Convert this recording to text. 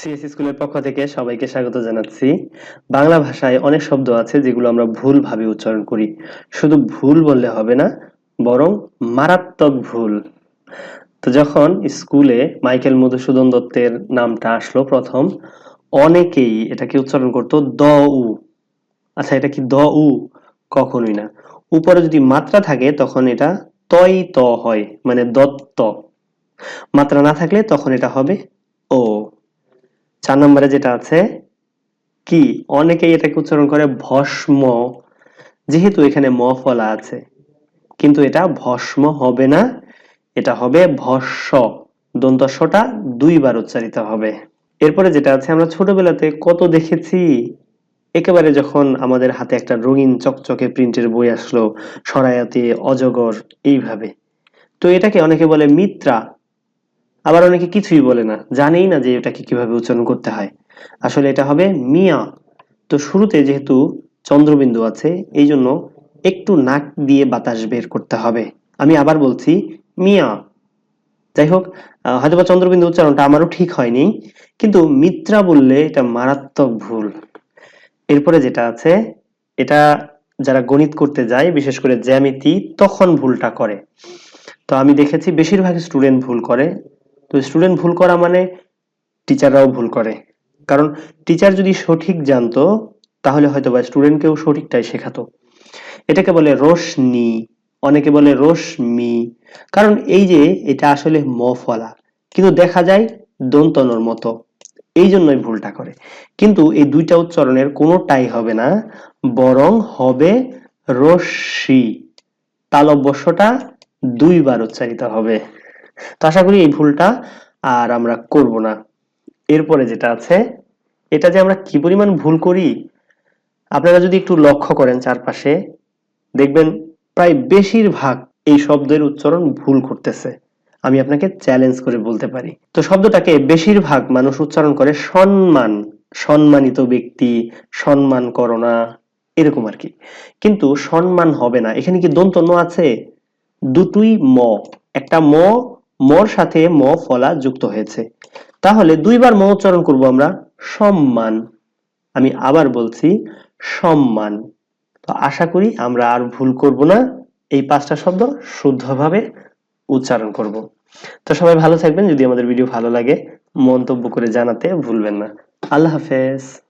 CS স্কুলের পক্ষ থেকে সবাইকে স্বাগত জানাচ্ছি। বাংলা ভাষায় অনেক শব্দ আছে যেগুলো আমরা ভুলভাবে উচ্চারণ করি। শুধু ভুল বললে হবে না, বরং মারাত্মক ভুল। তো যখন স্কুলে মাইকেল মধুসূদন দত্তের নামটা আসলো প্রথম, অনেকেই এটাকে উচ্চারণ করতো দ উ আচ্ছা এটা কি দ উ কখনোই না। উপরে যদি মাত্রা থাকে, তখন এটা তই ত হয় মানে দত্ত। মাত্রা না থাকলে তখন এটা হবে ও। চার নম্বরে যেটা আছে, কি? অনেকেই এটাকে উচ্চারণ করে ভস্ম। যেহেতু এখানে ম ফলা আছে, কিন্তু এটা ভস্ম হবে না, এটা হবে ভস্য দন্তস্বটা দুইবার উচ্চারিত হবে। এরপরে যেটা আছে, আমরা ছোটবেলাতে কত দেখেছি? একেবারে যখন আমাদের হাতে একটা রঙিন চকচকে প্রিন্টের বই আসলো, সরায়াতে, অজগর, এইভাবে। তো এটাকে অনেকে বলে মিত্রা। আবার অনেকে কিছুই বলে না জানেই না যে এটাকে কীভাবে উচ্চারণ করতে হয়। আসলে এটা হবে মিয়া। তো শুরুতে যেহেতু চন্দ্রবিন্দু আছে এই জন্য একটু নাক দিয়ে বাতাস বের করতে হবে। আমি আবার বলছি মিয়া। যাই হোক আহ, হয়তোবা চন্দ্রবিন্দু উচ্চারণটা আমারও ঠিক হয়নি কিন্তু মিত্রা বললে এটা মারাত্মক ভুল। এরপরে যেটা আছে এটা যারা গণিত করতে যায় বিশেষ করে জ্যামিতি তখন ভুলটা করে। তো আমি দেখেছি বেশিরভাগ স্টুডেন্ট ভুল করে। তো স্টুডেন্ট ভুল করা মানে টিচাররাও ভুল করে। কারণ টিচার যদি সঠিক জানতো, তাহলে হয়তো বা স্টুডেন্টকেও সঠিকটাই শেখাতো। এটাকে বলে রোশনি, অনেকে বলে রশ্মি। কারণ এই যে, এটা আসলে ম ফলা কিন্তু দেখা যায় দন্তনর মতো। এই জন্যই ভুলটা করে। কিন্তু এই দুইটা উচ্চারণের কোনোটাই হবে না, বরং হবে রশ্মি তালব্যস্যটা দুইবার উচ্চারিত হবে। তো আশা করি এই ভুলটা আর আমরা করব না। এরপরে যেটা আছে, এটা যে আমরা কি পরিমাণ ভুল করি, আপনারা যদি একটু লক্ষ্য করেন চারপাশে, দেখবেন প্রায় বেশিরভাগ এই শব্দের উচ্চারণ ভুল করতেছে। আমি আপনাকে চ্যালেঞ্জ করে বলতে পারি। তো শব্দটাকে বেশিরভাগ মানুষ উচ্চারণ করে সম্মান, সম্মানিত ব্যক্তি, সম্মান করো না, এরকম আর কি। কিন্তু সম্মান হবে না। এখানে কি দন্ত ন আছে? দুটোই ম। একটা ম মর সাথে ম ফলা যুক্ত হয়েছে। তাহলে দুইবার ম উচ্চারণ করব আমরা, সম্মান। আমি আবার বলছি, সম্মান। তো আশা করি আমরা আর ভুল করব না, এই পাঁচটা শব্দ শুদ্ধভাবে উচ্চারণ করব। তো সবাই ভালো থাকবেন, যদি আমাদের ভিডিও ভালো লাগে, মন্তব্য করে জানাতে ভুলবেন না। আল্লাহ হাফেজ।